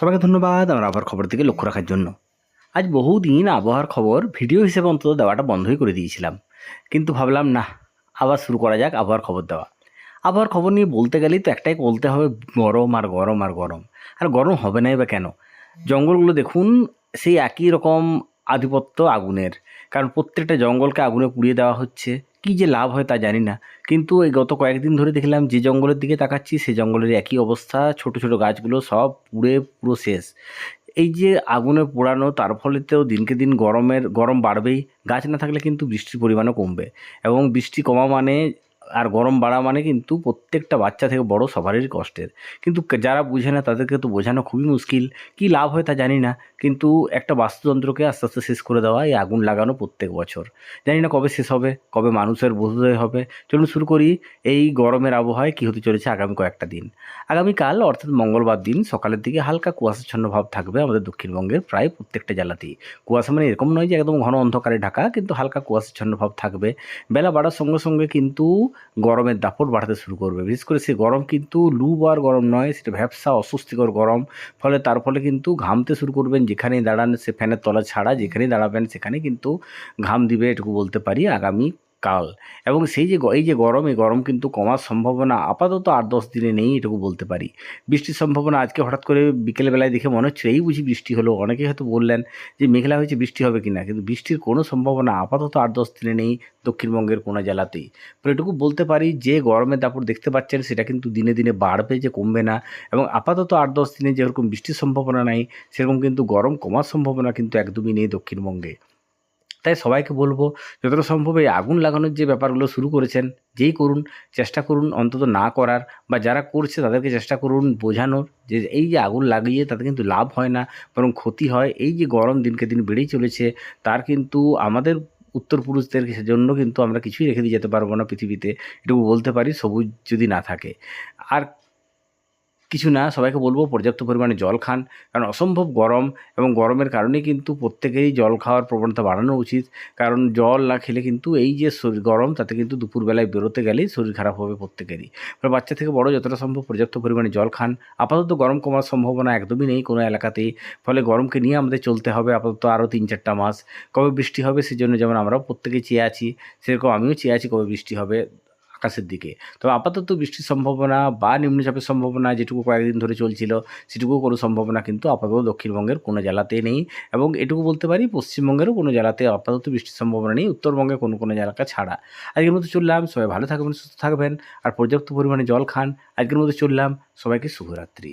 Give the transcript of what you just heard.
সবাইকে ধন্যবাদ আমার আবহাওয়ার খবর দিকে লক্ষ্য রাখার জন্য। আজ বহুদিন আবহাওয়ার খবর ভিডিও হিসেবে অন্তত দেওয়াটা বন্ধই করে দিয়েছিলাম। কিন্তু ভাবলাম, না, আবার শুরু করা যাক আবহাওয়ার খবর দেওয়া। আবহাওয়ার খবর নিয়ে বলতে গেলেই তো একটাই বলতে হবে, গরম আর গরম আর গরম। আর গরম হবে নাই বা কেন? জঙ্গলগুলো দেখুন, সেই একই রকম আধিপত্য আগুনের। কারণ প্রত্যেকটা জঙ্গলকে আগুনে পুড়িয়ে দেওয়া হচ্ছে। কী যে লাভ হয় তা জানি না। কিন্তু এই গত কয়েকদিন ধরে দেখলাম যে জঙ্গলের দিকে তাকাচ্ছি, সে জঙ্গলের একই অবস্থা, ছোট ছোট গাছগুলো সব পুড়ে পুরো শেষ। এই যে আগুনে পোড়ানো, তার ফলেতেও দিনকে দিন গরমের, গরম বাড়বেই। গাছ না থাকলে কিন্তু বৃষ্টির পরিমাণও কমবে। এবং বৃষ্টি কমা মানে আর গরম বাড়া মানে কিন্তু প্রত্যেকটা বাচ্চা থেকে বড় সবারই কষ্টের। কিন্তু যারা বুঝে না তাদেরকে তো বোঝানো খুবই মুশকিল। কী লাভ হয় তা জানি না। কিন্তু একটা বাস্তুতন্ত্রকে আস্তে আস্তে শেষ করে দেওয়া এই আগুন লাগানো প্রত্যেক বছর। জানি না কবে শেষ হবে, কবে মানুষের বোধোদয় হবে। চলুন শুরু করি এই গরমের আবহাওয়ায় কী হতে চলেছে আগামী কয়েকটা দিন। আগামীকাল অর্থাৎ মঙ্গলবার দিন সকালের দিকে হালকা কুয়াশাচ্ছন্ন ভাব থাকবে আমাদের দক্ষিণবঙ্গের প্রায় প্রত্যেকটা জেলাতেই। কুয়াশা মানে এরকম নয় যে একদম ঘন অন্ধকারে ঢাকা, কিন্তু হালকা কুয়াশাচ্ছন্ন ভাব থাকবে। বেলা বাড়ার সঙ্গে সঙ্গে কিন্তু গরমের দাপট বাড়াতে শুরু করবে। বিশেষ করে সেই গরম কিন্তু লু বার গরম নয়, সেটা ভ্যাবসা অস্বস্তিকর গরম। ফলে তার ফলে কিন্তু ঘামতে শুরু করবেন, যেখানেই দাঁড়ান সে ফ্যানের তলা ছাড়া, যেখানেই দাঁড়াবেন সেখানে কিন্তু ঘাম দিবে, এটুকু বলতে পারি আগামী কাল। এবং সেই যে এই যে গরম গরম কিন্তু কমার সম্ভাবনা আপাতত আট দশ দিনে নেই এটুকু বলতে পারি। বৃষ্টির সম্ভাবনা আজকে হঠাৎ করে বিকেলবেলায় দেখে মনে হচ্ছে, এই বুঝি বৃষ্টি হলো। অনেকে হয়তো বললেন যে, মেঘলা হয়েছে, বৃষ্টি হবে কিনা? কিন্তু বৃষ্টির কোনো সম্ভাবনা আপাতত আট দশ দিনে নেই দক্ষিণবঙ্গের কোনো জেলাতেই। তো এটুকু বলতে পারি যে গরমের দাপট দেখতে পাচ্ছেন সেটা কিন্তু দিনে দিনে বাড়বে যে কমবে না। এবং আপাতত আট দশ দিনে যেরকম বৃষ্টির সম্ভাবনা নাই, সেরকম কিন্তু গরম কমার সম্ভাবনা কিন্তু একদমই নেই দক্ষিণবঙ্গে। তাই সবাইকে বলব, যতটা সম্ভব এই আগুন লাগানোর যে ব্যাপারগুলো শুরু করেছেন, যেই করুন, চেষ্টা করুন অন্তত না করার বা যারা করছে তাদেরকে চেষ্টা করুন বোঝানোর যে এই যে আগুন লাগিয়ে তাতে কিন্তু লাভ হয় না, বরং ক্ষতি হয়। এই যে গরম দিনকে দিন বেড়েই চলেছে, তার কিন্তু আমাদের উত্তর পুরুষদের জন্য কিন্তু আমরা কিছুই রেখে দিয়ে যেতে পারব না পৃথিবীতে, এটুকু বলতে পারি সবুজ যদি না থাকে। আর কিছু না, সবাইকে বলব পর্যাপ্ত পরিমাণে জল খান। কারণ অসম্ভব গরম এবং গরমের কারণে কিন্তু প্রত্যেকেরই জল খাওয়ার প্রবণতা বাড়ানো উচিত। কারণ জল না খেলে কিন্তু এই যে শরীর গরম, তাতে কিন্তু দুপুরবেলায় বেরোতে গেলেই শরীর খারাপ হবে প্রত্যেকেরই। এবার বাচ্চা থেকে বড় যতটা সম্ভব পর্যাপ্ত পরিমাণে জল খান। আপাতত গরম কমার সম্ভাবনা একদমই নেই কোনো এলাকাতেই ফলে গরমকে নিয়ে আমাদের চলতে হবে আপাতত আরও তিন চারটা মাস। কবে বৃষ্টি হবে সেজন্য যেমন আমরাও প্রত্যেকেই চেয়ে আছি, সেরকম আমিও চেয়ে আছি কবে বৃষ্টি হবে। আকাশের দিকে। তবে আপাতত বৃষ্টির সম্ভাবনা বা নিম্নচাপের সম্ভাবনা যেটুকু কয়েকদিন ধরে চলছিল সেটুকু কোনো সম্ভাবনা কিন্তু আপাতত দক্ষিণবঙ্গের কোনো জেলাতে নেই। এবং এটুকু বলতে পারি, পশ্চিমবঙ্গেরও কোনো জেলাতে আপাতত বৃষ্টির সম্ভাবনা নেই, উত্তরবঙ্গে কোনো কোনো এলাকা ছাড়া। আজকের মতো চললাম, সবাই ভালো থাকবেন, সুস্থ থাকবেন, আর পর্যাপ্ত পরিমাণে জল খান। আজকের মতো চললাম, সবাইকে শুভরাত্রি।